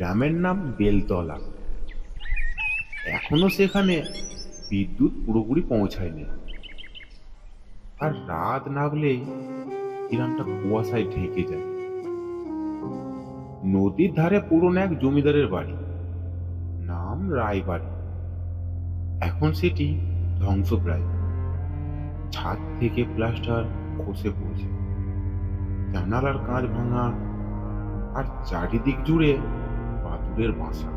গ্রামের নাম বেলতলা। এখনও সেখানে বিদ্যুৎ পুরোপুরি পৌঁছায়নি। আর রাত নাগলেই গ্রামটা কুয়াশায় ঢেকে যায়। নদীর ধারে পুরনো এক জমিদারের বাড়ি, নাম রায়বাড়ি। এখন সেটি ধ্বংসপ্রায়। ছাদ থেকে প্লাস্টার খসে পড়েছে। জানালার কাঁচ ভাঙা আর চারিদিক জুড়ে বাদুড়ের বাসা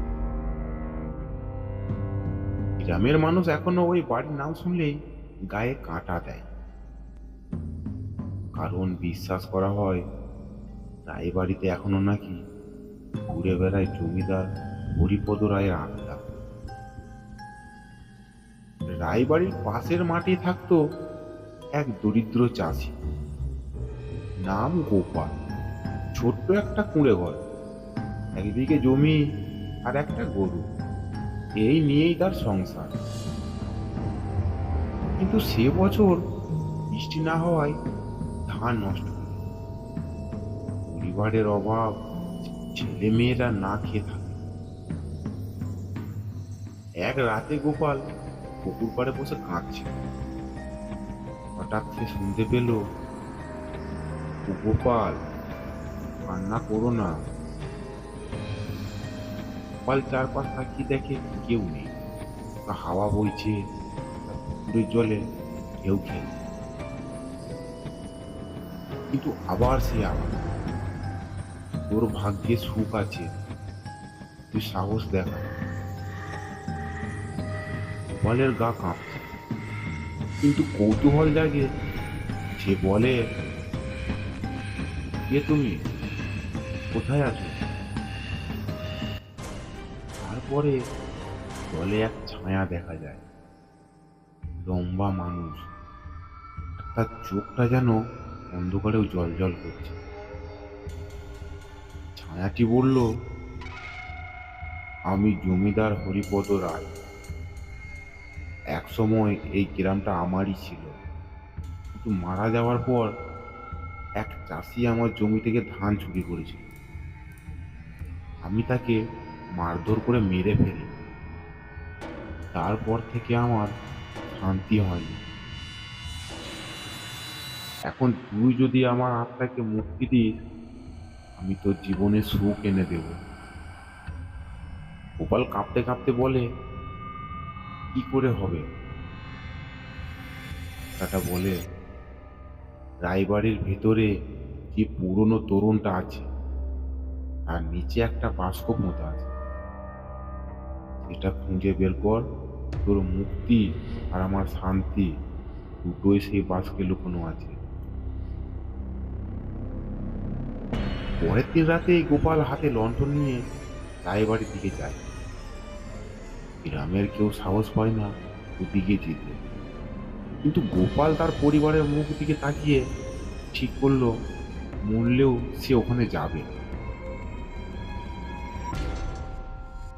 গ্রামের মানুষ এখনও ওই বাড়ির নাম শুনলেই গায়ে কাঁটা দেয়। কারণ বিশ্বাস করা হয়, রায় বাড়িতে এখনও নাকি ঘুরে বেড়ায় জমিদার হরিপদ রায়ের আত্মা। রায়বাড়ির পাশের মাঠে থাকতো এক দরিদ্র চাষি। নাম গোপাল। ছোট্ট একটা কুঁড়ে ঘর একদিকে জমি আর একটা গরু। এই নিয়েই তার সংসার। কিন্তু সে বছর বৃষ্টি না হওয়ায় ধান নষ্ট। পরিবারের অভাব, ছেলে মেয়েরা না খেয়ে থাকে। এক রাতে গোপাল পুকুর পাড়ে বসে কাঁদছিল হঠাৎ সে শুনতে পেল, "ও গোপাল, কান্না করো না। গোপাল চারপাশ তাকিয়ে দেখে কেউ নেই। না হাওয়া বইছে পুকুরের জলে কেউ খেয়ে কিন্তু আবার সে আবার। তোর ভাগ্যে সুখ আছে, তুই সাহস দেখা। গোপালের গা কাঁপছে। কিন্তু কৌতূহল জাগে সে বলে, কে তুমি? কোথায় আছো? তারপরে জলে এক ছায়া দেখা যায়। লম্বা মানুষ। তার চোখটা যেন অন্ধকারেও জল জল করছে। ছায়াটি বলল, আমি জমিদার হরিপদ রায়। এক সময় এই গ্রামটা আমারই ছিল। কিন্তু মারা যাওয়ার পর এক চাষি আমার জমি থেকে ধান চুরি করেছিল। আমি তাকে মারধর করে মেরে ফেলি। তারপর থেকে আমার শান্তি হয়নি। এখন তুই যদি আমার আত্মাকে মুক্তি দিস, আমি তোর জীবনে সুখ এনে দেব। গোপাল কাঁপতে কাঁপতে বলে, কি করে হবে? তাটা বলে, রায়বাড়ির ভেতরে যে পুরনো তরুণটা আছে? আর নিচে একটা বাস্ক মতো আছে। সেটা খুঁজে বের কর। তোর মুক্তি আর আমার শান্তি দুটোই সেই বাস্কে লুকোনো আছে। পরের দিন রাতে গোপাল হাতে লণ্ঠন নিয়ে রায়বাড়ির দিকে যায়। গ্রামের কেউ সাহস পায় না ওদিকে যেতে কিন্তু গোপাল তার পরিবারের মুখ দিকে তাকিয়ে ঠিক করল, মরলেও সে ওখানে যাবে